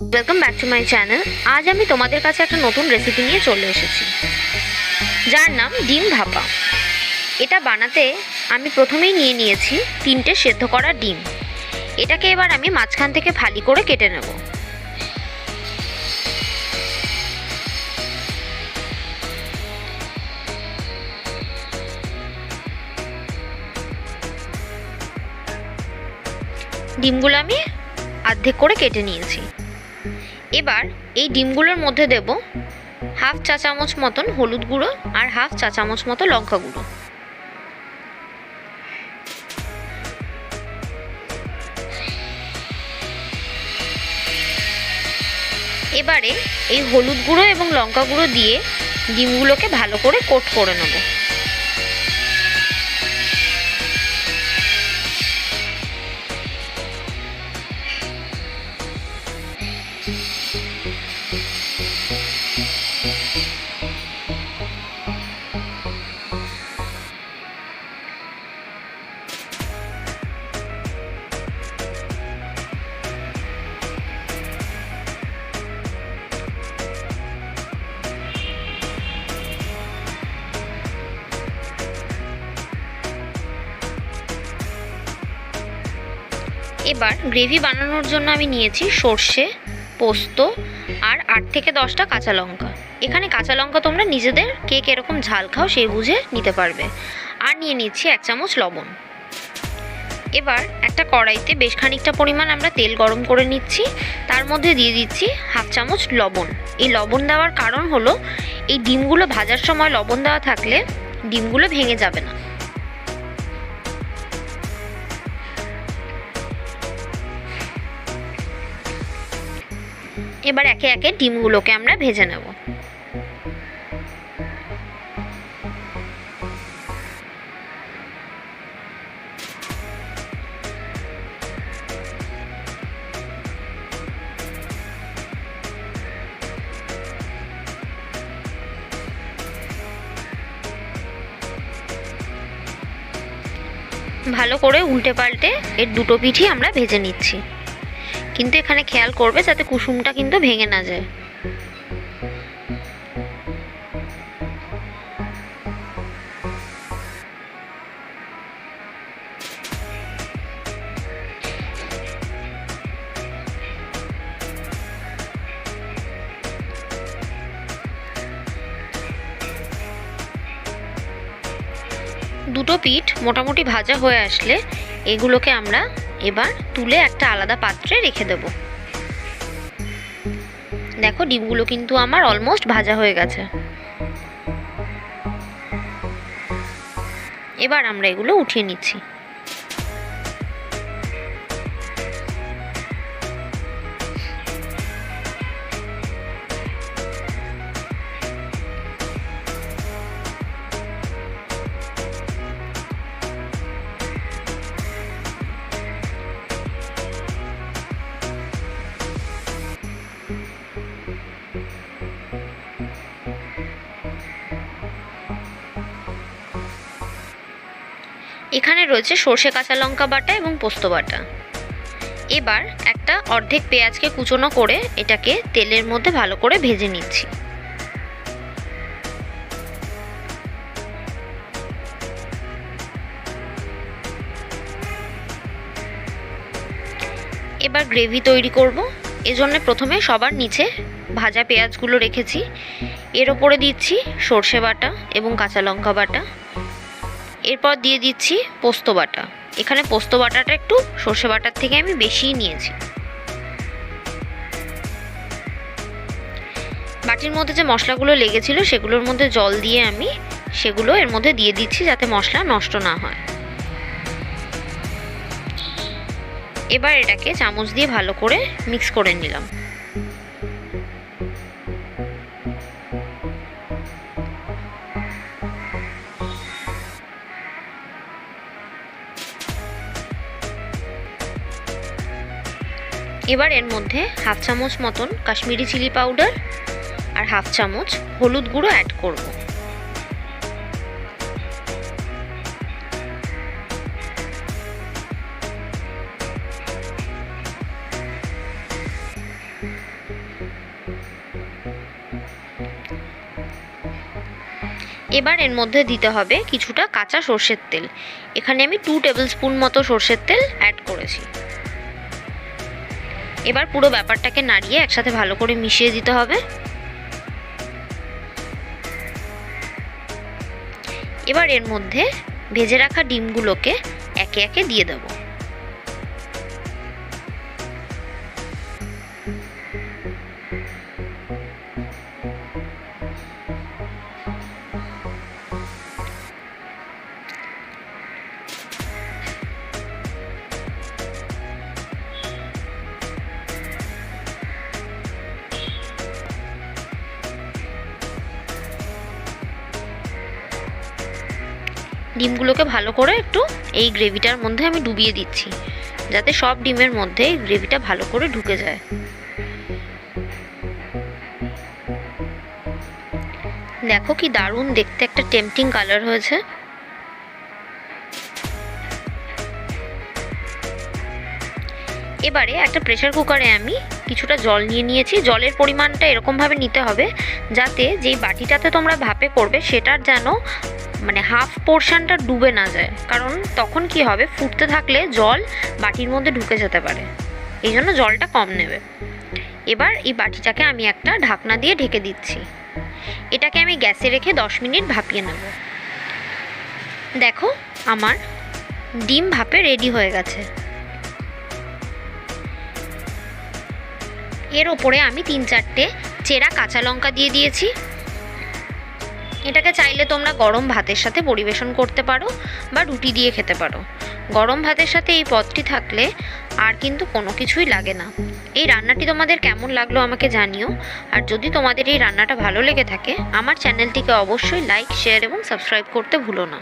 Welcome back to my channel আজ আমি তোমাদের কাছে একটা নতুন রেসিপি নিয়ে চলে এসেছি। যার নাম ডিম ভাপা। এটা বানাতে আমি প্রথমেই নিয়ে নিয়েছি তিনটে সেদ্ধ করা ডিম। এটাকে এবার আমি মাঝখান থেকে ফালি করে কেটে নেব। ডিমগুলো আমি অর্ধেক করে কেটে নিয়েছি। এবার এই ডিমগুলোর মধ্যে দেব হাফ চা চামচ মতন হলুদ গুঁড়ো আর হাফ চা চামচ মতো লঙ্কা গুঁড়ো। এবারে এই হলুদ গুঁড়ো এবং লঙ্কা গুঁড়ো দিয়ে ডিমগুলোকে ভালো করে কোট করে নেব। এবার গ্রেভি বানানোর জন্য আমি নিয়েছি সর্ষে, পোস্ত আর আট থেকে দশটা কাঁচা লঙ্কা। এখানে কাঁচা লঙ্কা তোমরা নিজেদের কে কীরকম ঝাল খাও সেই বুঝে নিতে পারবে। আর নিয়ে নিচ্ছি এক চামচ লবণ। এবার একটা কড়াইতে বেশ খানিকটা পরিমাণ আমরা তেল গরম করে নিচ্ছি। তার মধ্যে দিয়ে দিচ্ছি হাফ চামচ লবণ। এই লবণ দেওয়ার কারণ হলো, এই ডিমগুলো ভাজার সময় লবণ দেওয়া থাকলে ডিমগুলো ভেঙে যাবে না। এবার একে একে ডিমগুলোকে আমরা ভেজে নেব। ভালো করে উল্টে পাল্টে এর দুটো পিঠি আমরা ভেজে নিচ্ছি। কিন্তু এখানে খেয়াল করবে যাতে কুসুমটা কিন্তু ভেঙে না যায়। দুটো পিঠ মোটামুটি ভাজা হয়ে আসলে এগুলোকে আমরা এবার তুলে একটা আলাদা পাত্রে রেখে দেব। দেখো, ডিমগুলো কিন্তু আমার অলমোস্ট ভাজা হয়ে গেছে। এবার আমরা এগুলো উঠিয়ে নিচ্ছি। এখানে রয়েছে সর্ষে, কাঁচা লঙ্কা বাটা এবং পোস্ত বাটা। এবার একটা অর্ধেক পেঁয়াজকে কুচনো করে এটাকে তেলের মধ্যে ভালো করে ভেজে নিচ্ছি। এবার গ্রেভি তৈরি করব। এজন্য প্রথমে সবার নিচে ভাজা পেঁয়াজগুলো রেখেছি। এর ওপরে দিচ্ছি সর্ষে বাটা এবং কাঁচা লঙ্কা বাটা। এরপর দিয়ে দিচ্ছি পোস্ত বাটা। এখানে পোস্ত বাটাটা একটু সর্ষে বাটার থেকে আমি বেশিই নিয়েছি। বাটির মধ্যে যে মশলাগুলো লেগেছিল সেগুলোর মধ্যে জল দিয়ে আমি সেগুলো এর মধ্যে দিয়ে দিচ্ছি যাতে মশলা নষ্ট না হয়। এবার এটাকে চামচ দিয়ে ভালো করে মিক্স করে নিলাম। এবার এর মধ্যে হাফ চামচ মতন কাশ্মীরি চিলি পাউডার আর হাফ চামচ হলুদ গুঁড়ো অ্যাড করব। এবার এর মধ্যে দিতে হবে কিছুটা কাঁচা সর্ষের তেল। এখানে আমি টু টেবিল স্পুন মতো সর্ষের তেল অ্যাড করেছি। এবার পুরো ব্যাপারটাকে নাড়িয়ে একসাথে ভালো করে মিশিয়ে দিতে হবে। এবার এর মধ্যে ভেজে রাখা ডিমগুলোকে একে একে দিয়ে দেবো। ডিমগুলোকে ভালো করে একটু এই গ্রেভিটার মধ্যে আমি ডুবিয়ে দিচ্ছি, যাতে সব ডিমের মধ্যে গ্রেভিটা ভালো করে ঢুকে যায়। দেখো কি দারুণ, দেখতে একটা টেম্পটিং কালার হয়েছে। এবারে একটা প্রেশার কুকারে আমি কিছুটা জল নিয়ে নিয়েছি। জলের পরিমাণটা এরকমভাবে নিতে হবে, যাতে যেই বাটিটাতে তোমরা ভাপে করবে, সেটার যেন মানে হাফ পোর্শনটা ডুবে না যায়। কারণ তখন কি হবে? ফুটতে থাকলে জল বাটির মধ্যে ঢুকে যেতে পারে। এই জন্য জলটা কম নেবে। এবার এই বাটিটাকে আমি একটা ঢাকনা দিয়ে ঢেকে দিচ্ছি। এটাকে আমি গ্যাসে রেখে দশ মিনিট ভাপিয়ে নেব। দেখো, আমার ডিম ভাপে রেডি হয়ে গেছে। এর ওপরে আমি তিন চারটে চেরা কাঁচা লঙ্কা দিয়ে দিয়েছি। এটাকে চাইলে তোমরা গরম ভাতের সাথে পরিবেশন করতে পারো বা রুটি দিয়ে খেতে পারো। গরম ভাতের সাথে এই পদটি থাকলে আর কিন্তু কোনো কিছুই লাগে না। এই রান্নাটি তোমাদের কেমন লাগল আমাকে জানিও। আর যদি তোমাদের এই রান্নাটা ভালো লেগে থাকে, আমার চ্যানেলটিকে অবশ্যই লাইক, শেয়ার এবং সাবস্ক্রাইব করতে ভুলো না।